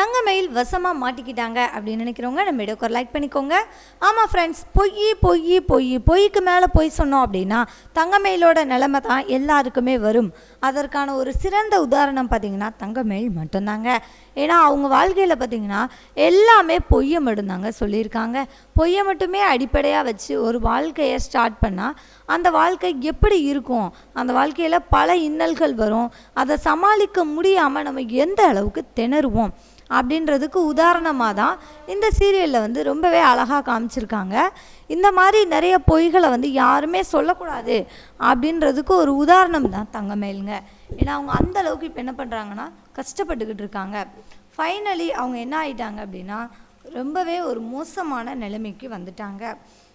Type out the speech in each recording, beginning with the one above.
தங்கமயில் வசமாக மாட்டிக்கிட்டாங்க அப்படின்னு நினைக்கிறவங்க நம்ம வீடியோக்கு ஒரு லைக் பண்ணிக்கோங்க. ஆமாம் ஃப்ரெண்ட்ஸ் பொய் பொய் பொய் பொய்க்கு மேலே பொய் சொன்னோம் அப்படின்னா தங்கமயிலோட நிலைமை தான் எல்லாருக்குமே வரும். அதற்கான ஒரு சிறந்த உதாரணம் பார்த்தீங்கன்னா தங்கமயில் மட்டும்தாங்க. ஏன்னா அவங்க வாழ்க்கையில் பார்த்தீங்கன்னா எல்லாமே பொய்யை மட்டும்தாங்க சொல்லியிருக்காங்க. பொய்யை மட்டுமே அடிப்படையாக வச்சு ஒரு வாழ்க்கையை ஸ்டார்ட் பண்ணால் அந்த வாழ்க்கை எப்படி இருக்கும்? அந்த வாழ்க்கையில் பல இன்னல்கள் வரும். அதை சமாளிக்க முடியாமல் நம்ம எந்த அளவுக்கு திணறுவோம்? அப்படின்றதுக்கு உதாரணமாக தான் இந்த சீரியலில் வந்து ரொம்பவே அழகாக காமிச்சிருக்காங்க. இந்த மாதிரி நிறைய பொய்களை வந்து யாருமே சொல்லக்கூடாது அப்படின்றதுக்கு ஒரு உதாரணம் தான் தங்கமேலுங்க ஏன்னா அவங்க அந்த அளவுக்கு இப்போ என்ன பண்ணுறாங்கன்னா கஷ்டப்பட்டுக்கிட்டு இருக்காங்க. ஃபைனலி அவங்க என்ன ஆகிட்டாங்க அப்படின்னா ரொம்பவே ஒரு மோசமான நிலைமைக்கு வந்துட்டாங்க.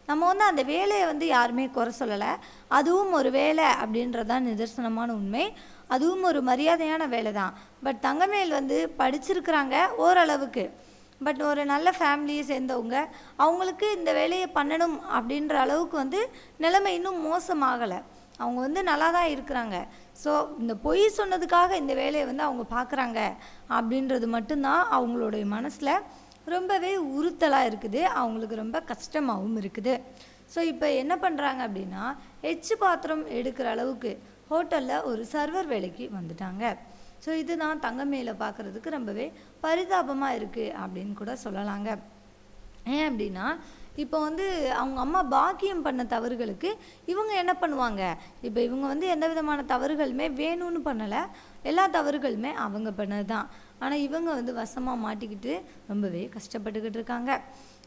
நம்ம வந்து அந்த வேலையை வந்து யாருமே குறை சொல்லலை. அதுவும் ஒரு வேலை அப்படின்றதான் நிதர்சனமான உண்மை. அதுவும் ஒரு மரியாதையான வேலை தான் பட் தங்கமேல் வந்து படிச்சிருக்கிறாங்க ஓரளவுக்கு. பட் ஒரு நல்ல ஃபேமிலியை சேர்ந்தவங்க அவங்களுக்கு இந்த வேலையை பண்ணணும் அப்படின்ற அளவுக்கு வந்து நிலைமை இன்னும் மோசமாகலை. அவங்க வந்து நல்லா தான் இருக்கிறாங்க. ஸோ இந்த பொய் சொன்னதுக்காக இந்த வேலையை வந்து அவங்க பார்க்குறாங்க அப்படின்றது மட்டும்தான் அவங்களுடைய மனசில் ரொம்பவே உறுத்தலாக இருக்குது. அவங்களுக்கு ரொம்ப கஷ்டமாகவும் இருக்குது. ஸோ இப்போ என்ன பண்ணுறாங்க அப்படின்னா எச்சு பாத்திரம் எடுக்கிற அளவுக்கு ஹோட்டலில் ஒரு சர்வர் வேலைக்கு வந்துட்டாங்க. ஸோ இதுதான் தங்கமேல பார்க்குறதுக்கு ரொம்பவே பரிதாபமாக இருக்குது அப்படின்னு கூட சொல்லலாங்க. ஏன் அப்படின்னா இப்போ வந்து அவங்க அம்மா பாக்கியம் பண்ண தவறுகளுக்கு இவங்க என்ன பண்ணுவாங்க? இப்போ இவங்க வந்து எந்த விதமான தவறுகளுமே வேணும்னு பண்ணலை. எல்லா தவறுகளுமே அவங்க பண்ணது தான் ஆனால் இவங்க வந்து வசமாக மாட்டிக்கிட்டு ரொம்பவே கஷ்டப்பட்டுக்கிட்டு இருக்காங்க.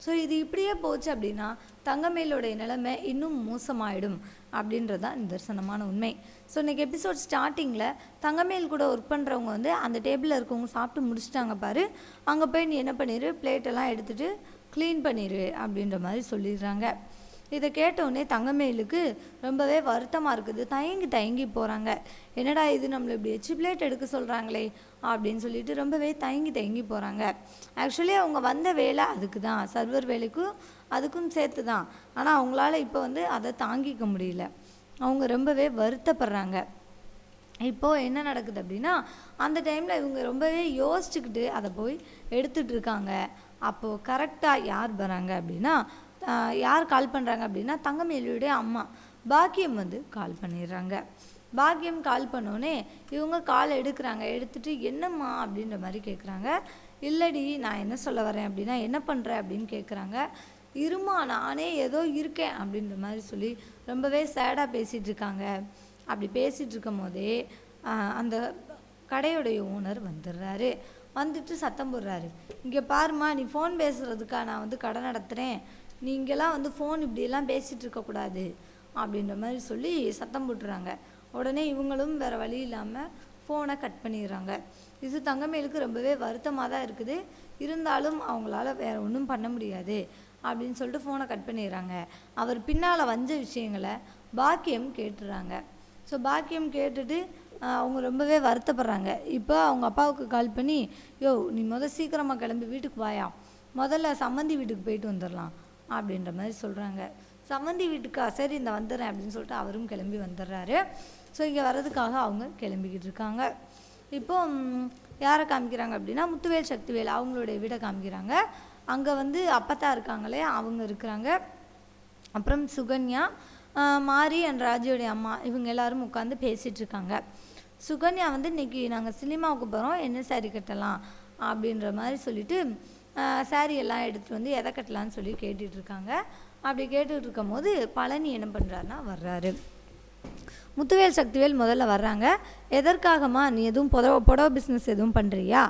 ஸோ இது இப்படியே போச்சு அப்படின்னா தங்கமேலோடைய நிலைமை இன்னும் மோசமாயிடும். அப்படின்றது தான் நிதர்சனமான உண்மை. ஸோ இன்றைக்கி எபிசோட் ஸ்டார்டிங்கில் தங்கமேல் கூட ஒர்க் பண்ணுறவங்க வந்து அந்த டேபிளில் இருக்கவங்க சாப்பிட்டு முடிச்சிட்டாங்க பாரு. அங்கே போய் நீ என்ன பண்ணிடு பிளேட்டெல்லாம் எடுத்துகிட்டு க்ளீன் பண்ணிடு அப்படின்ற மாதிரி சொல்லிடுறாங்க. இதை கேட்டவுடனே தங்கமேலுக்கு ரொம்பவே வருத்தமாக இருக்குது. தயங்கி தயங்கி போகிறாங்க என்னடா இது? நம்மளை இப்படி எச்சு பிளேட் எடுக்க சொல்கிறாங்களே அப்படின்னு சொல்லிட்டு ரொம்பவே தயங்கி தயங்கி போகிறாங்க ஆக்சுவலி அவங்க வந்த வேலை அதுக்கு தான் சர்வர் வேலைக்கும் அதுக்கும் சேர்த்து தான் ஆனால் அவங்களால இப்போ வந்து அதை தாங்கிக்க முடியல. அவங்க ரொம்பவே வருத்தப்படுறாங்க. இப்போது என்ன நடக்குது அப்படின்னா அந்த டைமில் இவங்க ரொம்பவே யோசிச்சுக்கிட்டு அதை போய் எடுத்துகிட்டு இருக்காங்க. அப்போது கரெக்டாக யார் வராங்க அப்படின்னா யார் கால் பண்ணுறாங்க அப்படின்னா தங்கமேலியுடைய அம்மா. பாக்கியம் வந்து கால் பண்ணிடுறாங்க. பாக்கியம் கால் பண்ணோன்னே இவங்க கால் எடுக்கிறாங்க. எடுத்துகிட்டு என்னம்மா அப்படின்ற மாதிரி கேட்குறாங்க இல்லடி நான் என்ன சொல்ல வரேன் அப்படின்னா என்ன பண்ணுற அப்படின்னு கேட்குறாங்க இருமா நானே ஏதோ இருக்கேன் அப்படின்ற மாதிரி சொல்லி ரொம்பவே சேடாக பேசிகிட்டு இருக்காங்க. அப்படி பேசிகிட்டு இருக்கும் போதே அந்த கடையுடைய ஓனர் வந்துடுறாரு. வந்துட்டு சத்தம் போடுறாரு. இங்கே பாரும்மா நீ ஃபோன் பேசுகிறதுக்கா நான் வந்து கடை நடத்துகிறேன் நீங்களாம் வந்து ஃபோன் இப்படியெல்லாம் பேசிகிட்டு இருக்கக்கூடாது அப்படின்ற மாதிரி சொல்லி சத்தம் போட்டுறாங்க. உடனே இவங்களும் வேறு வழி இல்லாமல் ஃபோனை கட் பண்ணிடுறாங்க. இது தங்கமேலுக்கு ரொம்பவே வருத்தமாக தான் இருக்குது. இருந்தாலும் அவங்களால வேறு ஒன்றும் பண்ண முடியாது. அப்படின்னு சொல்லிட்டு ஃபோனை கட் பண்ணிடுறாங்க. அவர் பின்னால் வந்த விஷயங்களை பாக்கியம் கேட்டுடுறாங்க ஸோ பாக்கியம் கேட்டுட்டு அவங்க ரொம்பவே வருத்தப்படுறாங்க. இப்போ அவங்க அப்பாவுக்கு கால் பண்ணி யோ நீ முதல் சீக்கிரமாக கிளம்பி வீட்டுக்கு வாயா. முதல்ல சம்மந்தி வீட்டுக்கு போயிட்டு வந்துடலாம். அப்படின்ற மாதிரி சொல்கிறாங்க சம்மந்தி வீட்டுக்கா? சரி இந்த வந்துடுறேன் அப்படின்னு சொல்லிட்டு அவரும் கிளம்பி வந்துடுறாரு. ஸோ இங்கே வர்றதுக்காக அவங்க கிளம்பிக்கிட்டு இருக்காங்க. இப்போ யாரை காமிக்கிறாங்க அப்படின்னா முத்துவேல் சக்திவேல் அவங்களுடைய வீடை காமிக்கிறாங்க. அங்கே வந்து அப்பத்தா இருக்காங்களே அவங்க இருக்கிறாங்க. அப்புறம் சுகன்யா மாரி அண்ட் ராஜுடைய அம்மா இவங்க எல்லாரும் உட்காந்து பேசிகிட்டு இருக்காங்க. சுகன்யா வந்து இன்னைக்கு நாங்கள் சினிமாவுக்கு போகிறோம் என்ன saree கட்டலாம் அப்படின்ற மாதிரி சொல்லிட்டு சாரி எல்லாம் எடுத்துகிட்டு வந்து எதை கட்டலான்னு சொல்லி கேட்டுட்டு இருக்காங்க. அப்படி கேட்டுட்டு இருக்கும் போது பழனி என்ன பண்ணுறாருன்னா வர்றாரு. முத்துவேல் சக்திவேல் முதல்ல வர்றாங்க. எதற்காகம்மா நீ எதுவும் புடவை புடவை பிஸ்னஸ் எதுவும் பண்ணுறியா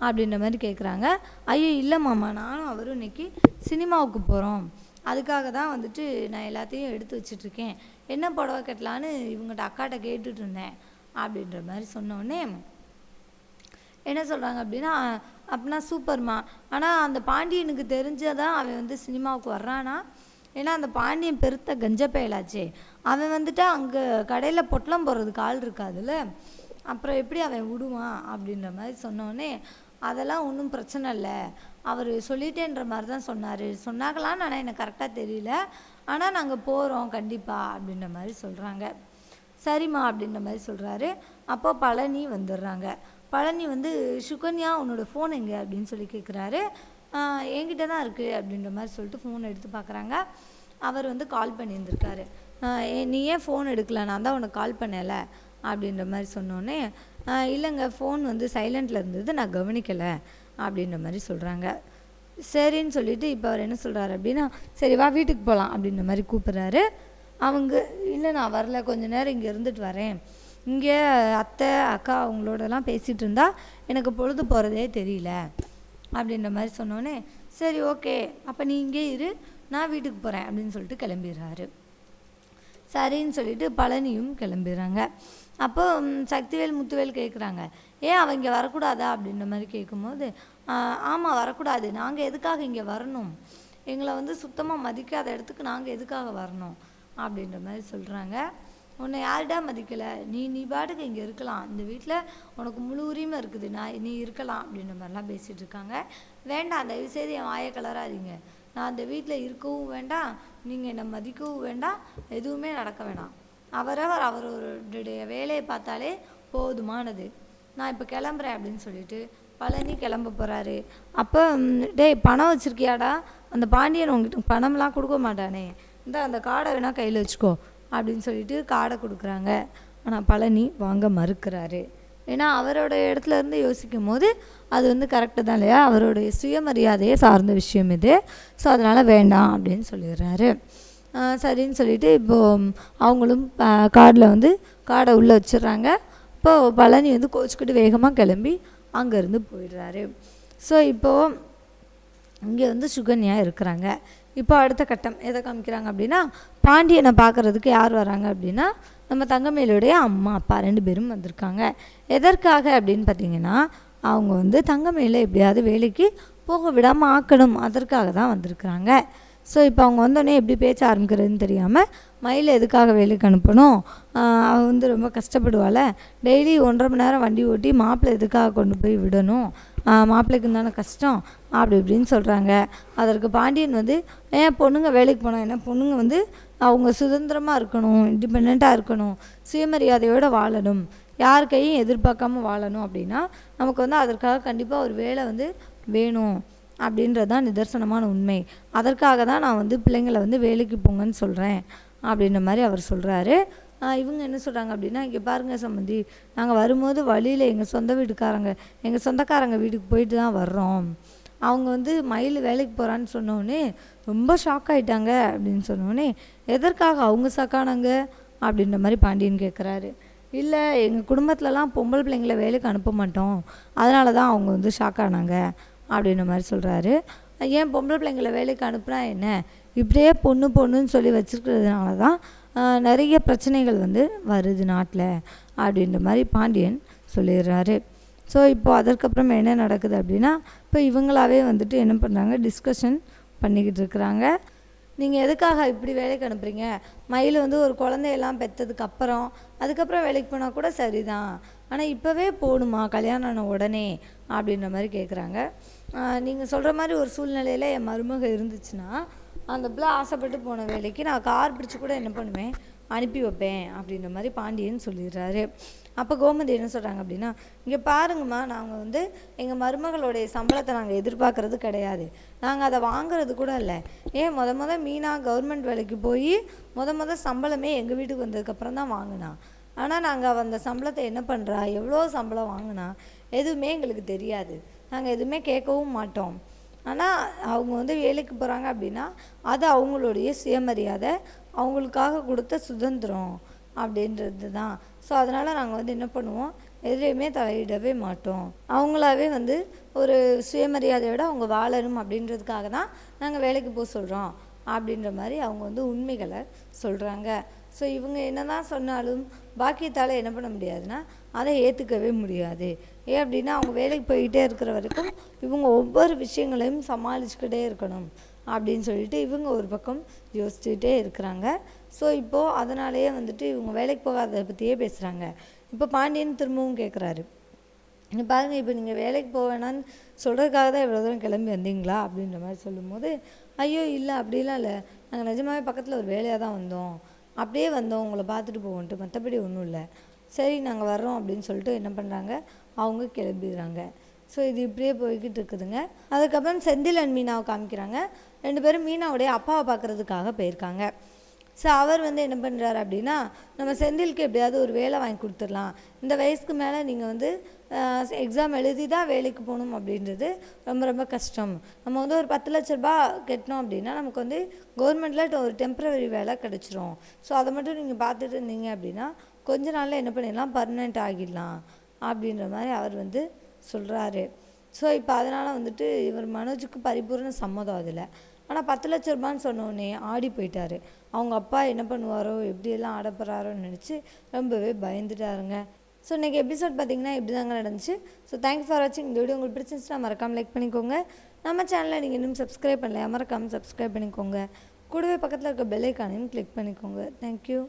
அப்படின்ற மாதிரி கேட்குறாங்க ஐயோ இல்லை மாமா நானும் அவரும் இன்னைக்கு சினிமாவுக்கு போகிறோம் அதுக்காக தான் வந்துட்டு நான் எல்லாத்தையும் எடுத்து வச்சிட்ருக்கேன். என்ன புடவை கட்டலான்னு இவங்ககிட்ட அக்காட்ட கேட்டுட்டு இருந்தேன் அப்படின்ற மாதிரி சொன்னோடனே என்ன சொல்கிறாங்க அப்படின்னா அப்படின்னா சூப்பர்மா. ஆனால் அந்த பாண்டியனுக்கு தெரிஞ்சதான் அவன் வந்து சினிமாவுக்கு வர்றானா? ஏன்னா அந்த பாண்டியன் பெருத்த கஞ்ச பயலாச்சே அவன் வந்துட்டு அங்கே கடையில் பொட்டலம் போடுறதுக்கு ஆள் இருக்காதுல்ல? அப்புறம் எப்படி அவன் விடுவான் அப்படின்ற மாதிரி சொன்னோடனே அதெல்லாம் ஒன்றும் பிரச்சனை இல்லை. அவர் சொல்லிட்டேன்ற மாதிரி தான் சொன்னார். சொன்னாங்களான்னு ஆனால் எனக்கு கரெக்டாக தெரியல. ஆனால் நாங்கள் போகிறோம் கண்டிப்பாக அப்படின்ற மாதிரி சொல்கிறாங்க சரிம்மா அப்படின்ற மாதிரி சொல்கிறாரு அப்போ பழனி வந்துடுறாங்க. பழனி வந்து சுகன்யா உன்னோட ஃபோன் எங்கே? அப்படின்னு சொல்லி கேட்குறாரு என்கிட்ட தான் இருக்குது அப்படின்ற மாதிரி சொல்லிட்டு ஃபோன் எடுத்து பார்க்குறாங்க அவர் வந்து கால் பண்ணியிருந்திருக்காரு. நீ ஏன் ஃபோன் எடுக்கல? நான் தான் உனக்கு கால் பண்ணலை. அப்படின்ற மாதிரி சொன்னோன்னே இல்லைங்க ஃபோன் வந்து சைலண்டில் இருந்தது நான் கவனிக்கலை அப்படின்ற மாதிரி சொல்கிறாங்க சரின்னு சொல்லிட்டு இப்போ அவர் என்ன சொல்கிறாரு அப்படின்னா சரி வா வீட்டுக்கு போகலாம் அப்படின்ற மாதிரி கூப்பிட்றாரு. அவங்க இல்லை நான் வரல கொஞ்ச நேரம் இங்கே இருந்துட்டு வரேன். இங்கே அத்தை அக்கா அவங்களோடலாம் பேசிகிட்டு இருந்தா எனக்கு பொழுது போகிறதே தெரியல அப்படின்ற மாதிரி சொன்னோன்னே சரி ஓகே அப்போ நீ இங்கே இரு நான் வீட்டுக்கு போகிறேன் அப்படின்னு சொல்லிட்டு கிளம்பிடுறாரு. சரின்னு சொல்லிட்டு பழனியும் கிளம்பிடுறாங்க. அப்போ சக்திவேல் முத்துவேல் கேட்குறாங்க ஏன் அவன் இங்கே வரக்கூடாதா? அப்படின்ற மாதிரி கேட்கும்போது ஆமாம் வரக்கூடாது. நாங்கள் எதுக்காக இங்கே வரணும்? எங்களை வந்து சுத்தமாக மதிக்காத இடத்துக்கு நாங்கள் எதுக்காக வரணும்? அப்படின்ற மாதிரி சொல்கிறாங்க உன்னை யார்டா மதிக்கலை? நீ நீ பாட்டுக்கு இங்கே இருக்கலாம். இந்த வீட்டில் உனக்கு முழு உரிமை இருக்குது. நான் நீ இருக்கலாம். அப்படின்ற மாதிரிலாம் பேசிகிட்டு இருக்காங்க. வேண்டாம் தயவுசெய்து என் வாயை கலராதீங்க. நான் அந்த வீட்டில் இருக்கவும் வேண்டாம். நீங்கள் என்னை மதிக்கவும் வேண்டாம் எதுவுமே நடக்க வேணாம். அவரவர் அவருடைய வேலையை பார்த்தாலே போதுமானது. நான் இப்போ கிளம்புறேன் அப்படின்னு சொல்லிட்டு பழனி கிளம்ப போகிறாரு அப்போ டேய் பணம் வச்சுருக்கியாடா? அந்த பாண்டியன் உங்ககிட்ட பணம்லாம் கொடுக்க மாட்டானே. இந்த அந்த கார்டை வேணால் கையில் வச்சுக்கோ அப்படின்னு சொல்லிட்டு கார்டை கொடுக்குறாங்க. ஆனால் பழனி வாங்க மறுக்கிறாரு. ஏன்னா அவரோட இடத்துல இருந்து யோசிக்கும் போது அது வந்து கரெக்டு தான் இல்லையா? அவருடைய சுயமரியாதையை சார்ந்த விஷயம் இது. ஸோ அதனால் வேண்டாம் அப்படின்னு சொல்லிடுறாரு. சரின்னு சொல்லிட்டு இப்போது அவங்களும் கார்டில் வந்து கார்டை உள்ளே வச்சிடுறாங்க. இப்போது பழனி வந்து கோச்சிக்கிட்டு வேகமாக கிளம்பி அங்கேருந்து போயிடுறாரு. ஸோ இப்போது இங்கே வந்து சுகன்யா இருக்கிறாங்க. இப்போ அடுத்த கட்டம் எதை காமிக்கிறாங்க அப்படின்னா பாண்டியனை பார்க்குறதுக்கு யார் வராங்க அப்படின்னா நம்ம தங்கமேலுடைய அம்மா அப்பா ரெண்டு பேரும் வந்திருக்காங்க. எதற்காக அப்படின்னு பார்த்தீங்கன்னா அவங்க வந்து தங்கமேலை எப்படியாவது வேலைக்கு போக விடாமல் ஆக்கணும். அதற்காக தான் வந்திருக்கிறாங்க. ஸோ இப்போ அவங்க வந்தோடனே எப்படி பேச்ச ஆரம்பிக்கிறதுன்னு தெரியாமல் மயில் எதுக்காக வேலைக்கு அனுப்பணும்? அவள் வந்து ரொம்ப கஷ்டப்படுவாள். டெய்லி ஒன்றரை மணி நேரம் வண்டி ஓட்டி மாப்பிள்ளை எதுக்காக கொண்டு போய் விடணும்? மாப்பிள்ளைக்கு தானே கஷ்டம்? அப்படி இப்படின்னு சொல்கிறாங்க அதற்கு பாண்டியன் வந்து ஏன் பொண்ணுங்க வேலைக்கு போனால் என்ன? பொண்ணுங்க வந்து அவங்க சுதந்திரமாக இருக்கணும் இண்டிபெண்ட்டாக இருக்கணும் சுயமரியாதையோடு வாழணும். யார் கையும் எதிர்பார்க்காம வாழணும் அப்படின்னா நமக்கு வந்து அதற்காக கண்டிப்பாக ஒரு வேலை வந்து வேணும். அப்படின்றது தான் நிதர்சனமான உண்மை. அதற்காக தான் நான் வந்து பிள்ளைங்களை வந்து வேலைக்கு போங்கன்னு சொல்கிறேன் அப்படின்ற மாதிரி அவர் சொல்கிறாரு இவங்க என்ன சொல்கிறாங்க அப்படின்னா இங்கே பாருங்கள் சம்மந்தி நாங்கள் வரும்போது வழியில் எங்கள் சொந்த வீட்டுக்காரங்க எங்கள் சொந்தக்காரங்க வீட்டுக்கு போயிட்டு தான் வர்றோம். அவங்க வந்து மயில் வேலைக்கு போகிறான்னு சொன்னோடனே ரொம்ப ஷாக் ஆயிட்டாங்க அப்படின்னு சொன்னோடனே எதற்காக அவங்க ஷாக்கானாங்க அப்படின்ற மாதிரி பாண்டியன் கேட்குறாரு இல்லை எங்கள் குடும்பத்துலலாம் பொம்பளை பிள்ளைங்களை வேலைக்கு அனுப்ப மாட்டோம். அதனால தான் அவங்க வந்து ஷாக் ஆனாங்க. அப்படின்ற மாதிரி சொல்கிறாரு ஏன் பொம்பளை பிள்ளைங்களை வேலைக்கு அனுப்புனா என்ன? இப்படியே பொண்ணு பொண்ணுன்னு சொல்லி வச்சுருக்கிறதுனால தான் நிறைய பிரச்சனைகள் வந்து வருது நாட்டில் அப்படின்ற மாதிரி பாண்டியன் சொல்லிடுறாரு. ஸோ இப்போ அதற்கப்புறம் என்ன நடக்குது அப்படின்னா இப்போ இவங்களாவே வந்துட்டு என்ன பண்ணுறாங்க டிஸ்கஷன் பண்ணிக்கிட்டு இருக்கிறாங்க. நீங்கள் எதுக்காக இப்படி வேலைக்கு அனுப்புகிறீங்க மயில் வந்து ஒரு குழந்தையெல்லாம் பெற்றதுக்கு அப்புறம் அதுக்கப்புறம் வேலைக்கு போனால் கூட சரிதான். ஆனால் இப்போவே போகணுமா கல்யாணம் ஆன உடனே அப்படின்ற மாதிரி கேட்குறாங்க நீங்கள் சொல்கிற மாதிரி ஒரு சூழ்நிலையில் என் மருமக இருந்துச்சுன்னா அந்த பிள்ளை ஆசைப்பட்டு போன வேலைக்கு நான் கார் பிடிச்சி கூட என்ன பண்ணுவேன்? அனுப்பி வைப்பேன் அப்படின்ற மாதிரி பாண்டியன் சொல்லிடுறாரு. அப்போ கோமதி என்ன சொல்கிறாங்க அப்படின்னா இங்கே பாருங்கம்மா நாங்கள் வந்து எங்கள் மருமகளுடைய சம்பளத்தை நாங்கள் எதிர்பார்க்குறது கிடையாது. நாங்கள் அதை வாங்குறது கூட இல்லை. ஏன் முத முத மீனா கவர்மெண்ட் வேலைக்கு போய் முத முத சம்பளமே எங்கள் வீட்டுக்கு வந்ததுக்கப்புறம் தான் வாங்கினா. ஆனால் நாங்கள் அந்த சம்பளத்தை என்ன பண்ணுறா எவ்வளோ சம்பளம் வாங்கினா? எதுவுமே எங்களுக்கு தெரியாது. நாங்கள் எதுவுமே கேட்கவும் மாட்டோம். ஆனால் அவங்க வந்து வேலைக்கு போகிறாங்க அப்படின்னா அது அவங்களுடைய சுயமரியாதை அவங்களுக்காக கொடுத்த சுதந்திரம் அப்படின்றது தான் ஸோ அதனால் நாங்கள் வந்து என்ன பண்ணுவோம்? எதுலேயுமே தலையிடவே மாட்டோம். அவங்களாவே வந்து ஒரு சுயமரியாதையோட அவங்க வாழணும் அப்படின்றதுக்காக தான் நாங்கள் வேலைக்கு போக சொல்கிறோம் அப்படின்ற மாதிரி அவங்க வந்து உண்மைகளை சொல்கிறாங்க ஸோ இவங்க என்ன தான் சொன்னாலும் பாக்கியத்தால் என்ன பண்ண முடியாதுன்னா அதை ஏற்றுக்கவே முடியாது. ஏன் அப்படின்னா அவங்க வேலைக்கு போய்கிட்டே இருக்கிற வரைக்கும் இவங்க ஒவ்வொரு விஷயங்களையும் சமாளிச்சுக்கிட்டே இருக்கணும் அப்படின்னு சொல்லிட்டு இவங்க ஒரு பக்கம் யோசிச்சுக்கிட்டே இருக்கிறாங்க. ஸோ இப்போது அதனாலேயே வந்துட்டு இவங்க வேலைக்கு போகாததை பற்றியே பேசுகிறாங்க இப்போ பாண்டியன் திரும்பவும் கேட்குறாரு நீங்கள் பாருங்கள் இப்போ நீங்கள் வேலைக்கு போக வேணான்னு சொல்கிறதுக்காக தான் இவ்வளோ தூரம் கிளம்பி வந்தீங்களா அப்படின்ற மாதிரி சொல்லும்போது ஐயோ இல்லை அப்படிலாம் இல்லை. நாங்கள் நிஜமாவே பக்கத்தில் ஒரு வேலையாக தான் வந்தோம். அப்படியே வந்தோம் உங்களை பார்த்துட்டு போவோன்ட்டு மற்றபடி ஒன்றும் இல்லை. சரி நாங்கள் வர்றோம் அப்படின்னு சொல்லிட்டு என்ன பண்ணுறாங்க அவங்க கிளம்பிடுறாங்க. ஸோ இது இப்படியே போய்கிட்டு இருக்குதுங்க. அதுக்கப்புறம் செந்தில் அண்ட் மீனாவை காமிக்கிறாங்க. ரெண்டு பேரும் மீனாவுடைய அப்பாவை பார்க்குறதுக்காக போயிருக்காங்க. ஸோ அவர் வந்து என்ன பண்ணுறாரு அப்படின்னா நம்ம செந்திலுக்கு எப்படியாவது ஒரு வேலை வாங்கி கொடுத்துடலாம். இந்த வயசுக்கு மேலே நீங்கள் வந்து எக்ஸாம் எழுதி தான் வேலைக்கு போகணும் அப்படின்றது ரொம்ப ரொம்ப கஷ்டம். நம்ம வந்து ஒரு பத்து லட்ச ரூபாய் கட்டினோம் அப்படின்னா நமக்கு வந்து கவர்மெண்ட்டில் ஒரு டெம்பரவரி வேலை கிடச்சிரும். ஸோ அதை மட்டும் நீங்கள் பார்த்துட்டு இருந்தீங்க அப்படின்னா கொஞ்ச நாளில் என்ன பண்ணிடலாம்? பர்மனெண்ட் ஆகிடலாம் அப்படின்ற மாதிரி அவர் வந்து சொல்கிறாரு ஸோ இப்போ அதனால் வந்துட்டு இவர் மனோஜுக்கு பரிபூர்ண சம்மதம் அதில். ஆனால் பத்து லட்ச ரூபான்னு சொன்னோடனே ஆடி போயிட்டார். அவங்க அப்பா என்ன பண்ணுவாரோ எப்படியெல்லாம் ஆடப்படுறாரோன்னு நினச்சி ரொம்பவே பயந்துட்டாருங்க. ஸோ இன்றைக்கி எபிசோட் பார்த்தீங்கன்னா இப்படி தாங்க நடந்துச்சு ஸோ தேங்க்ஸ் ஃபார் வாட்சிங் இந்த வீடியோ உங்களுக்கு பிடிச்சிருந்துச்சுன்னா மறக்காமல் லைக் பண்ணிக்கோங்க. நம்ம சேனலை நீங்கள் இன்னும் சப்ஸ்கிரைப் பண்ணலையா மறக்காமல் சப்ஸ்கிரைப் பண்ணிக்கோங்க. கூடவே பக்கத்தில் இருக்க பெல் ஐக்கானையும் கிளிக் பண்ணிக்கோங்க. தேங்க்யூ